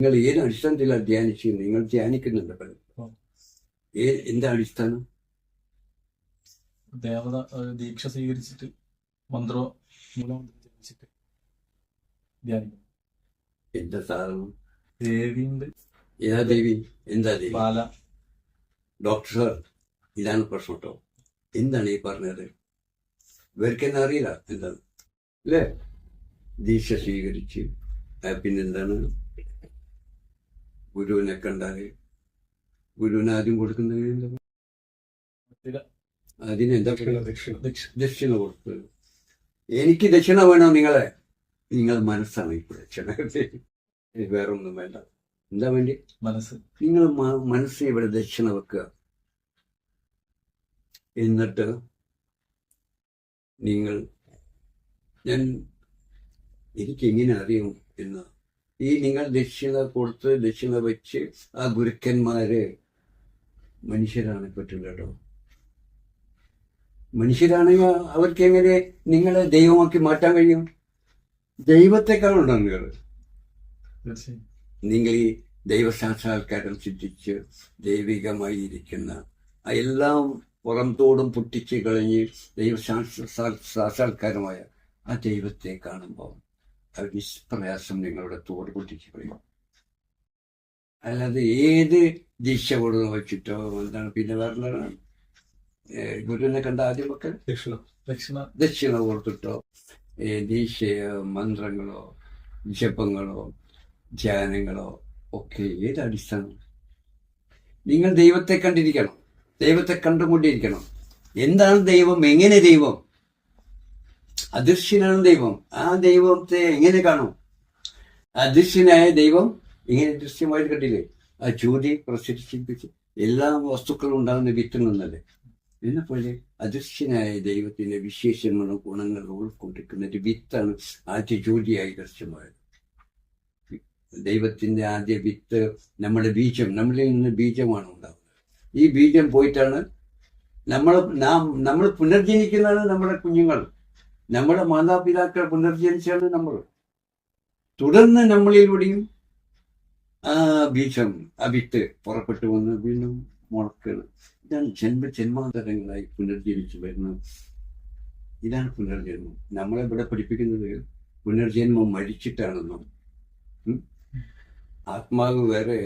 നിങ്ങൾ ഏത് അടിസ്ഥാനത്തിലാണ് ധ്യാനിച്ചു നിങ്ങൾ ധ്യാനിക്കുന്നുണ്ട് പലരും. ഏ എന്താ അടിസ്ഥാനം? ദേവത ദീക്ഷ സ്വീകരിച്ചിട്ട് മന്ത്രോ ജപിച്ചിട്ട് ധ്യാനിക്കും. എന്താ സാധനം? ദേവിയുണ്ട്. ഏതാ ദേവി? എന്താ ദേവി? ബാല. ഡോക്ടർ ഇതാണ് പ്രശ്നം കേട്ടോ. എന്താണ് ഈ പറഞ്ഞത്? ഇവർക്ക് തന്നെ അറിയില്ല? എന്താണ് അല്ലേ? ദീക്ഷ സ്വീകരിച്ച് പിന്നെന്താണ്? ഗുരുവിനെ കണ്ടാൽ ഗുരുവിന് ആദ്യം കൊടുക്കുന്ന അതിന് എന്താ? ദക്ഷിണ കൊടുക്കുക. എനിക്ക് ദക്ഷിണ വേണോ നിങ്ങളെ? നിങ്ങൾ മനസ്സാണ് ഇപ്പോൾ ദക്ഷിണ വേറെ ഒന്നും വേണ്ട. എന്താ വേണ്ടി? മനസ്സ്. നിങ്ങൾ മനസ്സ് ഇവിടെ ദക്ഷിണ വെക്കുക. എന്നിട്ട് നിങ്ങൾ ഞാൻ എനിക്ക് എങ്ങനെ അറിയും എന്ന് ഈ നിങ്ങൾ ദക്ഷിണ കൊടുത്ത് ദക്ഷിണ വെച്ച് ആ ഗുരുക്കന്മാര് മനുഷ്യരാണ് പറ്റില്ല കേട്ടോ. മനുഷ്യരാണെങ്കിൽ അവർക്ക് എങ്ങനെ നിങ്ങളെ ദൈവമാക്കി മാറ്റാൻ കഴിയും? ദൈവത്തെക്കാളുണ്ടോ നിങ്ങൾ? നിങ്ങൾ ഈ ദൈവസാക്ഷാത്കാരം ചിന്തിച്ച് ദൈവികമായി ഇരിക്കുന്ന ആ എല്ലാം പുറംതോടും പൊട്ടിച്ച് കളഞ്ഞ് ദൈവ സാക്ഷാത്കാരമായ ആ ദൈവത്തെ കാണുമ്പോൾ അത് നിഷ്പ്രയാസം നിങ്ങളുടെ തോട് പൊട്ടിച്ച് പോയി അല്ലാതെ ഏത് ദിശ കൊടുന്ന് വെച്ചിട്ടോ എന്താണ് പിന്നെ വേറെ ഗുരുവിനെ കണ്ട ആദ്യമൊക്കെ ദക്ഷിണ ദക്ഷിണ. ദക്ഷിണ കൊടുത്തിട്ടോ ഏ, ദീക്ഷയോ മന്ത്രങ്ങളോ ജപങ്ങളോ ധ്യാനങ്ങളോ ഒക്കെ ഏത് അടിസ്ഥാനം? നിങ്ങൾ ദൈവത്തെ കണ്ടിരിക്കണം. ദൈവത്തെ കണ്ടുകൊണ്ടിരിക്കണം. എന്താണ് ദൈവം? എങ്ങനെ ദൈവം? അദൃശ്യനാണ് ദൈവം. ആ ദൈവത്തെ എങ്ങനെ കാണും? അദൃശ്യനായ ദൈവം ഇങ്ങനെ ദൃശ്യമായിട്ട് കണ്ടില്ലേ? ആ ജ്യോതി പ്രസരിപ്പിച്ച് എല്ലാ വസ്തുക്കളും ഉണ്ടാകുന്ന വിത്തിൽ നിന്നല്ലേ എന്നെ പോലെ അദൃശ്യനായ ദൈവത്തിന്റെ വിശേഷങ്ങളും ഗുണങ്ങളും ഉൾക്കൊണ്ടിരിക്കുന്ന ഒരു വിത്താണ് ആദ്യ ജ്യോതിയായി ദൃശ്യമായത്. ദൈവത്തിന്റെ ആദ്യ വിത്ത് നമ്മുടെ ബീജം നമ്മളിൽ നിന്ന് ബീജമാണ് ഉണ്ടാകുന്നത്. ഈ ബീജം പോയിട്ടാണ് നമ്മൾ നാം നമ്മൾ പുനർജനിക്കുന്നതാണ് നമ്മുടെ കുഞ്ഞുങ്ങൾ. നമ്മുടെ മാതാപിതാക്കൾ പുനർജനിച്ചാണ് നമ്മൾ. തുടർന്ന് നമ്മളിലൂടെയും ആ ആ വിത്ത് പുറപ്പെട്ടു വന്ന് വീണ്ടും മുളക്കൾ ഇതാണ് ജന്മ ജന്മാന്തരങ്ങളായി പുനർജനിച്ചു വരുന്നത് ഇതാണ് പുനർജന്മം. നമ്മളെ ഇവിടെ പഠിപ്പിക്കുന്നത് പുനർജന്മം മരിച്ചിട്ടാണെന്നും. ആത്മാവ് വേറെ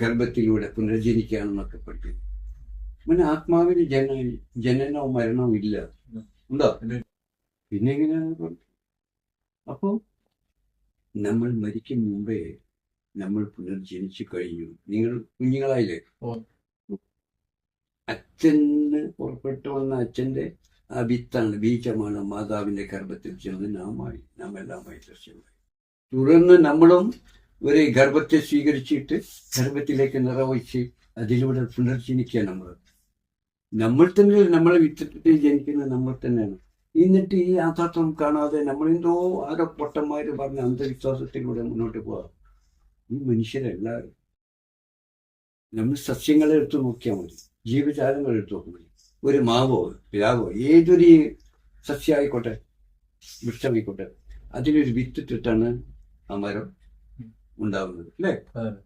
ഗർഭത്തിലൂടെ പുനർജനിക്കുകയാണെന്നൊക്കെ പഠിക്കുന്നു. പിന്നെ ആത്മാവിന് ജന ജനനവും മരണവും ഇല്ല. ഉണ്ടോ. പിന്നെ എങ്ങനെയാണ്? അപ്പോ നമ്മൾ മരിക്കും മുമ്പേ നമ്മൾ പുനർജനിച്ചു കഴിഞ്ഞു നിങ്ങൾ കുഞ്ഞുങ്ങളായില്ലേ. അച്ഛന് പുറപ്പെട്ടു വന്ന അച്ഛന്റെ ആ വിത്താണ് ബീജമാണ് മാതാവിന്റെ ഗർഭത്തിൽ ചെന്ന് നാമായി നാം എല്ലാമായി ദൃശ്യമായി തുടർന്ന് നമ്മളും ഒരു ഗർഭത്തെ സ്വീകരിച്ചിട്ട് ഗർഭത്തിലേക്ക് നിറവഹിച്ച് അതിലൂടെ പുനർജനിക്കുക നമ്മൾ നമ്മൾ തന്നെ നമ്മളെ വിത്തിട്ട് ജനിക്കുന്ന നമ്മൾ തന്നെയാണ്. എന്നിട്ട് ഈ യാഥാർത്ഥ്യം കാണാതെ നമ്മളെന്തോ ആരോ പൊട്ടന്മാർ പറഞ്ഞ അന്ധവിശ്വാസത്തിലൂടെ മുന്നോട്ട് പോവാം. ഈ മനുഷ്യരെല്ലാവരും നമ്മൾ സസ്യങ്ങളെ എടുത്തു നോക്കിയാൽ മതി. ജീവജാലങ്ങൾ എടുത്തു നോക്കിയാൽ മതി. ഒരു മാവോ പിലാവോ ഏതൊരു സസ്യമായിക്കോട്ടെ വൃക്ഷമായിക്കോട്ടെ അതിനൊരു വിത്തിട്ടിട്ടാണ് ആ മരം ഉണ്ടാവുന്നത്. അല്ലേ.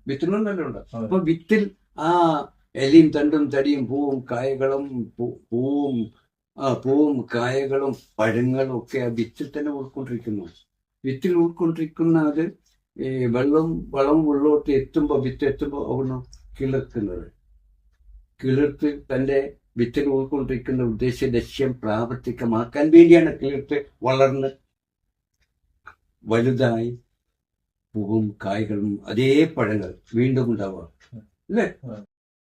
വിത്തിനൊന്നല്ല ഉണ്ടാവും. അപ്പൊ വിത്തിൽ ആ എലിയും തണ്ടും തടിയും പൂവും കായകളും പൂവും പൂവും കായകളും പഴങ്ങളും ഒക്കെ ആ വിത്തിൽ തന്നെ ഉൾക്കൊണ്ടിരിക്കുന്നു. വിത്തിൽ ഉൾക്കൊണ്ടിരിക്കുന്ന അത് ഈ വെള്ളം വളം ഉള്ളോട്ട് എത്തുമ്പോൾ വിത്ത് എത്തുമ്പോൾ അവണ് കിളിർക്കുന്നത് കിളിർത്ത് തന്റെ വിത്തിൽ ഉൾക്കൊണ്ടിരിക്കുന്ന ഉദ്ദേശ ലക്ഷ്യം പ്രാവർത്തികമാക്കാൻ വേണ്ടിയാണ് കിളിർത്ത് വളർന്ന് വലുതായി പൂവും കായ്കളും അതേ പഴങ്ങൾ വീണ്ടും ഉണ്ടാവുക. അല്ലേ?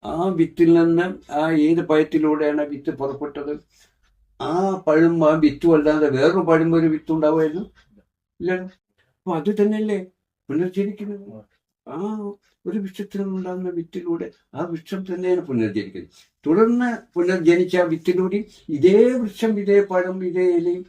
ആ. വിത്തിൽ നിന്ന് ആ ഏത് പഴത്തിലൂടെയാണ് വിത്ത് പുറപ്പെട്ടത്? ആ പഴം ആ വിത്തും അല്ലാതെ വേറൊരു പഴം ഒരു വിത്ത് ഉണ്ടാവുമായിരുന്നു? ഇല്ല. അപ്പൊ അത് തന്നെയല്ലേ പുനർജനിക്കുന്നത്? ആ ഒരു വൃക്ഷത്തിൽ നിന്നുണ്ടാകുന്ന വിത്തിലൂടെ ആ വൃക്ഷം തന്നെയാണ് പുനർജനിക്കുന്നത്. തുടർന്ന് പുനർജനിച്ച ആ വിത്തിലൂടെ ഇതേ വൃക്ഷം ഇതേ പഴം ഇതേ ഇലയും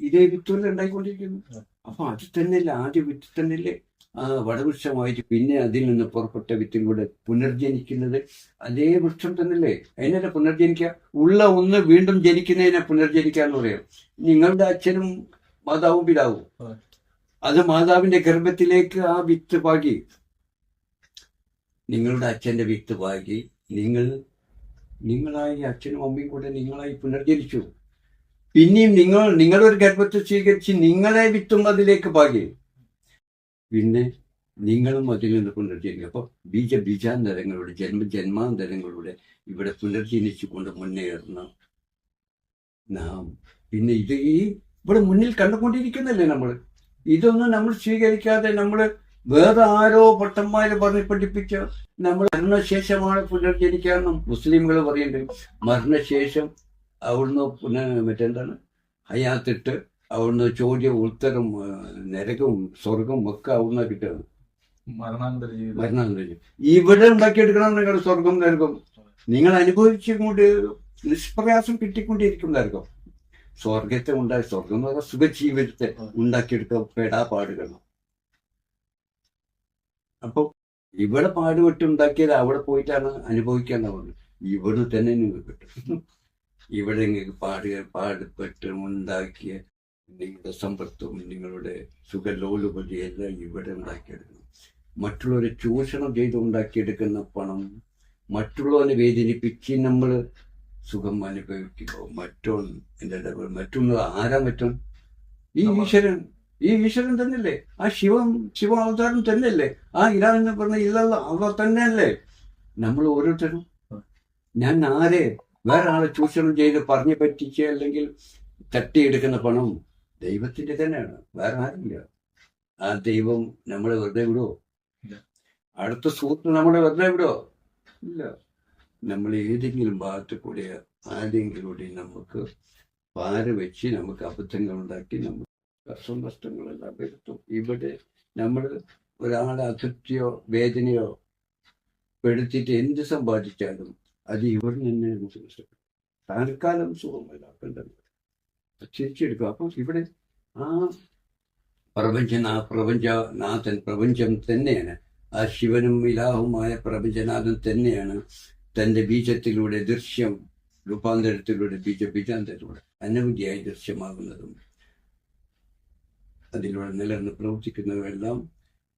ഇതേ വിത്തുകൾ ഉണ്ടായിക്കൊണ്ടിരിക്കുന്നു. അപ്പൊ അത് തന്നെയല്ലേ ആദ്യ വിത്ത് തന്നെയല്ലേ? ആ വടവൃക്ഷമായിട്ട് പിന്നെ അതിൽ നിന്ന് പുറപ്പെട്ട വിത്തിലൂടെ പുനർജനിക്കുന്നത്. അതേ വൃക്ഷം തന്നെയല്ലേ? അതിനെ പുനർജനിക്കുക. ഉള്ള ഒന്ന് വീണ്ടും ജനിക്കുന്നതിനെ പുനർജനിക്കുക എന്ന് പറയാം. നിങ്ങളുടെ അച്ഛനും മാതാവും പിതാവും. അത് മാതാവിന്റെ ഗർഭത്തിലേക്ക് ആ വിത്ത് പാകി. നിങ്ങളുടെ അച്ഛന്റെ വിത്ത് പാകി. നിങ്ങൾ നിങ്ങളായി അച്ഛനും അമ്മയും കൂടെ നിങ്ങളായി പുനർജനിച്ചു. പിന്നെയും നിങ്ങൾ നിങ്ങളൊരു ഗർഭത്തെ സ്വീകരിച്ച് നിങ്ങളെ വിത്തും അതിലേക്ക് പാകി. പിന്നെ നിങ്ങളും അതിൽ നിന്ന് പുനർജനിക്കും. അപ്പോൾ ബീജ ബീജാന്തരങ്ങളുടെ ജന്മ ജന്മാന്തരങ്ങളുടെ ഇവിടെ പുനർജനിച്ചു കൊണ്ട് മുന്നേറുന്ന നാം. പിന്നെ ഇത് ഈ ഇവിടെ മുന്നിൽ കണ്ടുകൊണ്ടിരിക്കുന്നല്ലേ നമ്മൾ? ഇതൊന്നും നമ്മൾ സ്വീകരിക്കാതെ നമ്മൾ വേറെ ആരോ പൊട്ടന്മാര് പറഞ്ഞ് പഠിപ്പിച്ച നമ്മൾ മരണശേഷമാണ് പുനർജനിക്കാമെന്നും മുസ്ലിംകൾ പറയുന്നുണ്ട് മരണശേഷം അവിടുന്ന് പുനഃ മറ്റെന്താണ്? ഹയാത്തിട്ട് അവിടുന്ന് ചോദ്യം ഉത്തരം നിരകും സ്വർഗം സ്വർഗവും ഒക്കെ അവിടുന്ന് കിട്ടുന്നത് മരണാന്തര മരണാന്തര ഇവിടെ ഉണ്ടാക്കിയെടുക്കണം നിങ്ങൾ സ്വർഗം നരകം നിങ്ങൾ അനുഭവിച്ചുകൊണ്ട് നിഷ്പ്രയാസം കിട്ടിക്കൊണ്ടിരിക്കും നരകം സ്വർഗത്തെ ഉണ്ടായി സ്വർഗം എന്ന് പറഞ്ഞാൽ സുഖജീവിതത്തെ ഉണ്ടാക്കിയെടുക്കാൻ പെടാപാടുകൾ അപ്പൊ ഇവിടെ പാടുപെട്ടുണ്ടാക്കിയത് അവിടെ പോയിട്ടാണ് അനുഭവിക്കാൻ പറഞ്ഞത് ഇവിടെ തന്നെ നിങ്ങൾക്ക് കിട്ടും. ഇവിടെ നിങ്ങൾക്ക് പാടുക പാടുപെട്ട് ഉണ്ടാക്കിയ നിങ്ങളുടെ സമ്പത്തും നിങ്ങളുടെ സുഖലോലുപതിയെല്ലാം ഇവിടെ ഉണ്ടാക്കിയെടുക്കണം. മറ്റുള്ളവരെ ചൂഷണം ചെയ്ത് ഉണ്ടാക്കിയെടുക്കുന്ന പണം മറ്റുള്ളവനെ വേദനിപ്പിച്ച് നമ്മൾ സുഖം അനുഭവിക്കുമ്പോൾ മറ്റോൻ എന്റെ ഇടപെടൽ മറ്റുള്ള ആരാ മറ്റോൻ? ഈ ഈശ്വരൻ ഈ ഈശ്വരൻ തന്നെയല്ലേ? ആ ശിവം ശിവ അവതാരം തന്നെയല്ലേ? ആ ഇല എന്ന് പറഞ്ഞ ഇല്ലല്ല അവ തന്നെയല്ലേ? നമ്മൾ ഓരോരുത്തരും. ഞാൻ ആരെ വേറെ ആളെ ചൂഷണം ചെയ്ത് പറഞ്ഞു പറ്റിച്ച് അല്ലെങ്കിൽ തട്ടിയെടുക്കുന്ന പണം ദൈവത്തിന്റെ തന്നെയാണ്. വേറെ ആരുമില്ല. ആ ദൈവം നമ്മളെ വെറുതെ വിടുവോ? അടുത്ത സുഹൃത്ത് നമ്മളെ വെറുതെ വിടുവോ? ഇല്ല. നമ്മൾ ഏതെങ്കിലും ഭാഗത്ത് കൂടെ ആരെങ്കിലും കൂടി നമുക്ക് പാര വെച്ച് നമുക്ക് അബദ്ധങ്ങൾ ഉണ്ടാക്കി നമ്മൾ കഷ്ടം നഷ്ടങ്ങളെല്ലാം വരുത്തും. ഇവിടെ നമ്മൾ ഒരാളെ അതൃപ്തിയോ വേദനയോ പെടുത്തിയിട്ട് എന്ത് സമ്പാദിച്ചാലും അത് ഇവിടെ തന്നെ നമുക്ക് നഷ്ടപ്പെടും. താൽക്കാലം സുഖമല്ല കണ്ടത് തിരിച്ചെടുക്കുക അപ്പം ഇവിടെ ആ പ്രപഞ്ചന പ്രപഞ്ചനാഥൻ പ്രപഞ്ചം തന്നെയാണ്. ആ ശിവനും ഇലാഹുമായ പ്രപഞ്ചനാഥൻ തന്നെയാണ് തന്റെ ബീജത്തിലൂടെ ദൃശ്യം രൂപാന്തരത്തിലൂടെ ബീജ ബീജാന്തരത്തിലൂടെ അനവധിയായി ദൃശ്യമാകുന്നതും അതിലൂടെ നിലനിന്ന് പ്രവർത്തിക്കുന്നവരെല്ലാം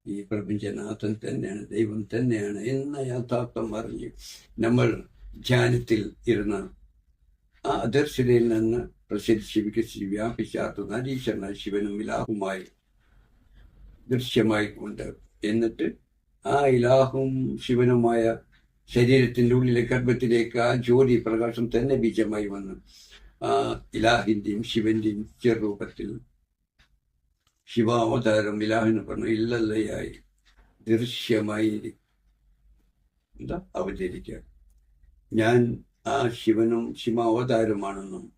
ഈ പ്രപഞ്ചനാഥൻ തന്നെയാണ് ദൈവം തന്നെയാണ് എന്ന യാഥാർത്ഥ്യം അറിഞ്ഞ് നമ്മൾ ധ്യാനത്തിൽ ഇരുന്ന ആ അദർശനയിൽ നിന്ന് പ്രസിദ്ധ വികസിച്ച് വ്യാപിച്ചാർത്തുന്ന ഈശ്വരന ശിവനും ഇലാഹുമായി ദൃശ്യമായി കൊണ്ട് എന്നിട്ട് ആ ഇലാഹും ശിവനുമായ ശരീരത്തിന്റെ ഉള്ളിലെ ഗർഭത്തിലേക്ക് ആ ജ്യോതി പ്രകാശം തന്നെ ബീജമായി വന്നു ആ ഇലാഹിന്റെയും ശിവന്റെയും ചെറുരൂപത്തിൽ ശിവാവതാരം ഇലാഹിന് പറഞ്ഞു ഇല്ലല്ലയായി ദൃശ്യമായി എന്താ അവതരിക്കുക. ഞാൻ ആ ശിവനും ശിവാവതാരമാണെന്നും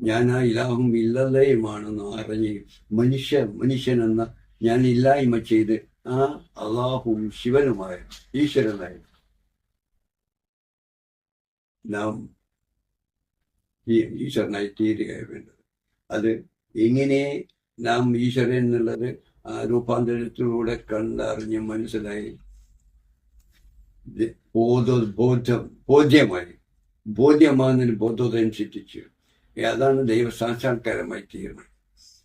ഞാൻ ആ ഇലാഹും ഇല്ലല്ലയുമാണെന്നും അറിഞ്ഞ് മനുഷ്യ മനുഷ്യനെന്ന ഞാൻ ഇല്ലായ്മ ചെയ്ത് ആ അള്ളാഹും ശിവനുമായ ഈശ്വരനായി. നാം ഈശ്വരനായി തീരുകയാണ് വേണ്ടത്. അത് എങ്ങനെ നാം ഈശ്വരൻ എന്നുള്ളത് ആ രൂപാന്തരത്തിലൂടെ കണ്ടറിഞ്ഞ് മനസ്സിലായി. ബോധ ബോധം ബോധ്യമായി. ബോധ്യമാകുന്നതിന് ബോധോദയം സിദ്ധിച്ചു അതാണ് ദൈവസാക്ഷാത്കാരമായി തീരുന്നത്?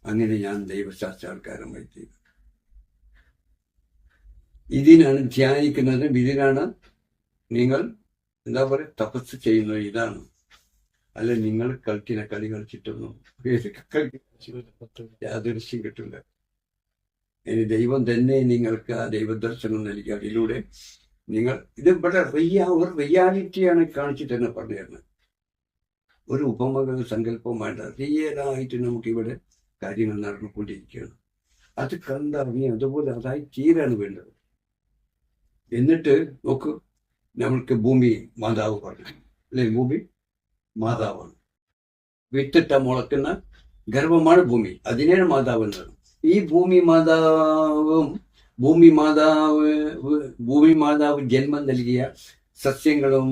അങ്ങനെ ഞാൻ ദൈവസാക്ഷാത്കാരമായി തീരുന്നു. ഇതിനാണ് ധ്യാനിക്കുന്നത് ഇതിനാണ് നിങ്ങൾ എന്താ പറയുക തപസ് ചെയ്യുന്നത്. ഇതാണ്. അല്ല നിങ്ങൾ കളിക്കുന്ന കളി കളിച്ചിട്ടൊന്നും യാദൃശ്യം കിട്ടില്ല ഇനി ദൈവം തന്നെ നിങ്ങൾക്ക് ആ ദൈവദർശനം നൽകി അതിലൂടെ നിങ്ങൾ ഇത് ഇവിടെ റിയാ ഒരു റിയാലിറ്റിയാണ് കാണിച്ചിട്ട് തന്നെ പറഞ്ഞു തരുന്നത് ഒരു ഉപമക സങ്കല്പം വേണ്ട. റിയലായിട്ട് നമുക്കിവിടെ കാര്യങ്ങൾ നടന്നുകൊണ്ടിരിക്കുകയാണ്. അത് കണ്ടറിഞ്ഞ് അതുപോലെ അതായി തീരാണ് വേണ്ടത്. എന്നിട്ട് നോക്ക് നമ്മൾക്ക് ഭൂമി മാതാവ് പറഞ്ഞു. അല്ലെ ഭൂമി മാതാവാണ്. വിത്തിട്ട മുളക്കുന്ന ഗർഭമാണ് ഭൂമി. അതിനെയാണ് മാതാവ് എന്നാണ്. ഈ ഭൂമി മാതാവും ഭൂമി മാതാവ് ഭൂമി മാതാവ് ജന്മം നൽകിയ സസ്യങ്ങളും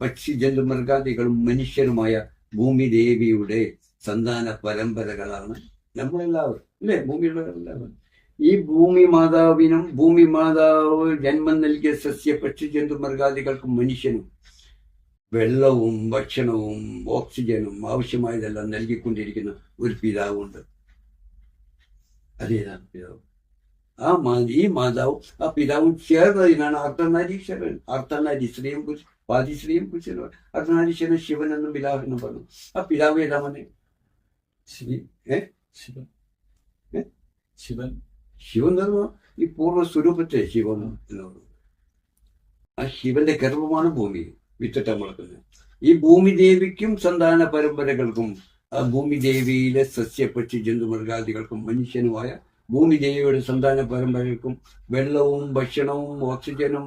പക്ഷി ജന്തു മൃഗാദികളും മനുഷ്യരുമായ ഭൂമി ദേവിയുടെ സന്താന പരമ്പരകളാണ് നമ്മളെല്ലാവരും. അല്ലേ? ഭൂമിയുള്ളവരെല്ലാവരും. ഈ ഭൂമി മാതാവിനും ഭൂമി മാതാവ് ജന്മം നൽകിയ സസ്യ പക്ഷി ജന്തു മൃഗാദികൾക്കും മനുഷ്യനും വെള്ളവും ഭക്ഷണവും ഓക്സിജനും ആവശ്യമായതെല്ലാം നൽകിക്കൊണ്ടിരിക്കുന്ന ഒരു പിതാവുണ്ട്. അതേതാണ് പിതാവ്. ആ മാ ഈ മാതാവും ആ പിതാവും ചേർന്നതിനാണ് അർദ്ധനാരീശ്വരൻ. അർദ്ധനാരി സ്ത്രീയും പാതിശ്രീയും പാതി സ്ത്രീയും പുരുഷനും അർദ്ധനാരീശ്വരൻ ശിവൻ എന്നും പിതാവ് എന്നും പറഞ്ഞു. ആ പിതാവ് ഏതാ മതി ശിവൻ. ഏ? ശിവൻ? ശിവൻ. ശിവൻ എന്ന് പറഞ്ഞാൽ ഈ പൂർണ സ്വരൂപത്തെ ശിവൻ എന്ന് പറഞ്ഞു. ആ ശിവന്റെ ഗർഭമാണ് ഭൂമി വിത്തിട്ട മുളക്കുന്നത് ഈ ഭൂമി ദേവിക്കും സന്താന പരമ്പരകൾക്കും ആ ഭൂമി ദേവിയിലെ സസ്യപക്ഷി ജന്തുമൃഗാദികൾക്കും മനുഷ്യനുമായ ഭൂമി ദേവിയുടെ സന്താന പരമ്പരകൾക്കും വെള്ളവും ഭക്ഷണവും ഓക്സിജനും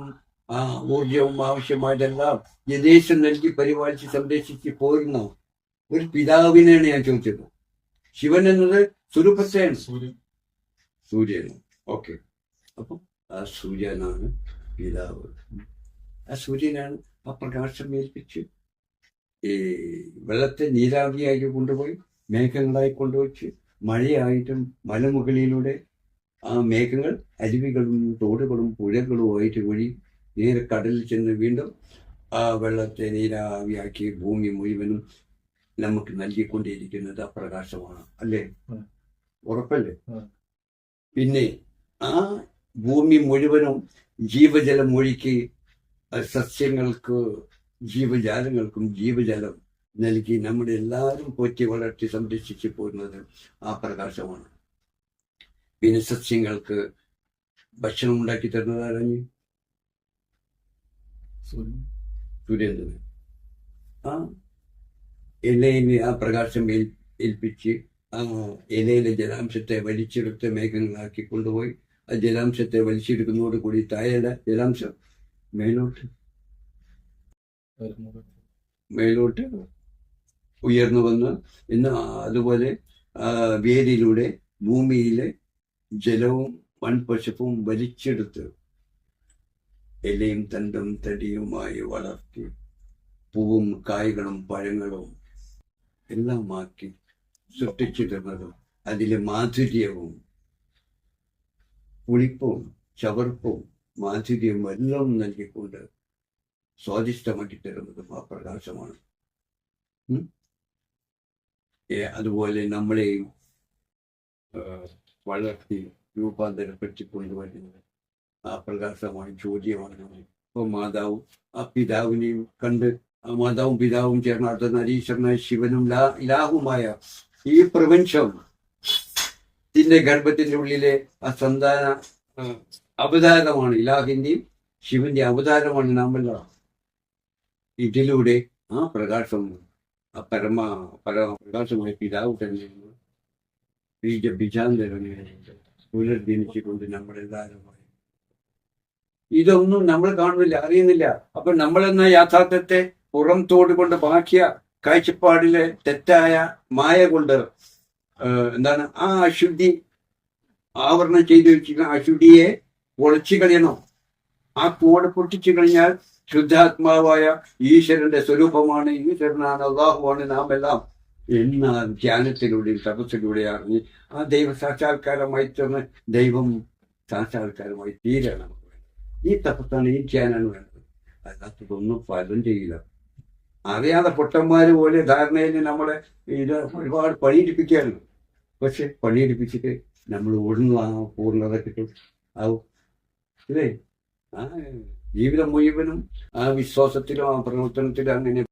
ആ ഊർജവും ആവശ്യമായതെല്ലാം യഥേശം നൽകി പരിപാലിച്ച് സംരക്ഷിച്ച് പോരുന്ന ഒരു പിതാവിനെയാണ് ഞാൻ ചോദിച്ചത്. ശിവൻ എന്നത് സ്വരൂപത്തെയാണ് സൂര്യൻ. സൂര്യൻ ഓക്കെ. അപ്പം ആ സൂര്യനാണ് പിതാവ്. ആ സൂര്യനാണ് ആ പ്രകാശം ഏൽപ്പിച്ച് ഈ വെള്ളത്തെ നീരാവിയായി കൊണ്ടുപോയി മേഘങ്ങളായി കൊണ്ടുവച്ച് മഴയായിട്ടും മലമുകളിലൂടെ ആ മേഘങ്ങൾ അരുവികളും തോടുകളും പുഴകളും ആയിട്ട് വഴി നേരെ കടലിൽ ചെന്ന് വീണ്ടും ആ വെള്ളത്തെ നീരാവിയാക്കി ഭൂമി മുഴുവനും നമുക്ക് നൽകിക്കൊണ്ടിരിക്കുന്നത് അപ്രകാശമാണ്. പ്രകാശമാണ് അല്ലേ ഉറപ്പല്ലേ? പിന്നെ ആ ഭൂമി മുഴുവനും ജീവജലം ഒഴുക്കി സസ്യങ്ങൾക്ക് ജീവജാലങ്ങൾക്കും ജീവജലം നൽകി നമ്മുടെ എല്ലാവരും പോറ്റി വളർത്തി സംരക്ഷിച്ചു പോരുന്നത് ആ പ്രകാശമാണ്. പിന്നെ സസ്യങ്ങൾക്ക് ഭക്ഷണം ഉണ്ടാക്കി തരുന്നത് ആരാഞ്ഞ്? സൂര്യൻ. ആ ഇലയിന് ആ പ്രകാശം ഏൽ- ഏൽപ്പിച്ച് ആ ഇലയിലെ ജലാംശത്തെ വലിച്ചെടുത്ത് മേഘങ്ങളാക്കി കൊണ്ടുപോയി ആ ജലാംശത്തെ വലിച്ചെടുക്കുന്നതോട് കൂടി താഴെ ജലാംശം മേലോട്ട് മേലോട്ട് ഉയർന്നു വന്ന് ഇന്ന് അതുപോലെ വേരിലൂടെ ഭൂമിയിലെ ജലവും മൺപശപ്പും വലിച്ചെടുത്ത് എലയും തണ്ടും തടിയുമായി വളർത്തി പൂവും കായ്കളും പഴങ്ങളും എല്ലാം ആക്കി സൃഷ്ടിച്ചിരുന്നതും അതിലെ മാധുര്യവും പുളിപ്പും ചവർപ്പും മാധുര്യവും എല്ലാം നൽകിക്കൊണ്ട് സ്വാദിഷ്ടമാക്കി തരുന്നതും ആ പ്രകാശമാണ്. അതുപോലെ നമ്മളെയും വളർത്തി രൂപാന്തരപ്പെടുത്തി കൊണ്ടുവരുന്നത്. ആ പ്രകാശമായ ചോദ്യമാണ്. ഇപ്പോൾ മാതാവും ആ പിതാവിനെയും കണ്ട് ആ മാതാവും പിതാവും ചേർന്ന് നരീശ്വരനായ ശിവനും ലാ- ഇലാഹുമായ ഈ പ്രപഞ്ചം ഇതിന്റെ ഗർഭത്തിന്റെ ഉള്ളിലെ ആ സന്താന അവതാരമാണ് ഇലാഹിന്റെയും ശിവന്റെ അവതാരമാണ് നാമെല്ലാം. ഇതിലൂടെ ആ പ്രകാശം പരമ പരമ പ്രകാശമായ പിതാവ് തന്നെയാണ് ബീജ ബിജാന്തരനെ പുനർജനിച്ചുകൊണ്ട് നമ്മളെല്ലാവരും ഇതൊന്നും നമ്മൾ കാണുന്നില്ല അറിയുന്നില്ല അപ്പൊ നമ്മളെന്ന യാഥാർത്ഥ്യത്തെ പുറം തോടുകൊണ്ട് ബാക്കിയ കാഴ്ചപ്പാടിലെ തെറ്റായ മായ കൊണ്ട് എന്താണ് ആ അശുദ്ധി ആവരണം ചെയ്തു വെച്ചിരിക്കുന്ന അശുദ്ധിയെ ഒളിച്ചു കളയണം ആ തോട് പൊട്ടിച്ചു കഴിഞ്ഞാൽ ശുദ്ധാത്മാവായ ഈശ്വരന്റെ സ്വരൂപമാണ്. ഈശ്വരനാണ് അള്ളാഹുവാണ് നാം എല്ലാം എന്ന ധ്യാനത്തിലൂടെയും തപസ്സിലൂടെ അറിഞ്ഞ് ആ ദൈവ സാക്ഷാത്കാരമായി തീർന്ന് ദൈവം സാക്ഷാത്കാരമായി തീരണം. ഈ തപസ്സാണ് ഈ ധ്യാനാണ് വേണ്ടത്. അല്ലാത്തതൊന്നും ഫലം ചെയ്യില്ല. അറിയാതെ പൊട്ടന്മാര് പോലെ ധാരണയിൽ നമ്മളെ ഇത് ഒരുപാട് പണിയെടുപ്പിക്കുകയാണ്. പക്ഷെ പണിയെടുപ്പിച്ചിട്ട് നമ്മൾ ഓടുന്നു ആ പൂർണത കിട്ടും. ആവും ഇല്ലേ? ആ ജീവിതം മുഴുവനും ആ വിശ്വാസത്തിലും ആ പ്രവർത്തനത്തിലും അങ്ങനെ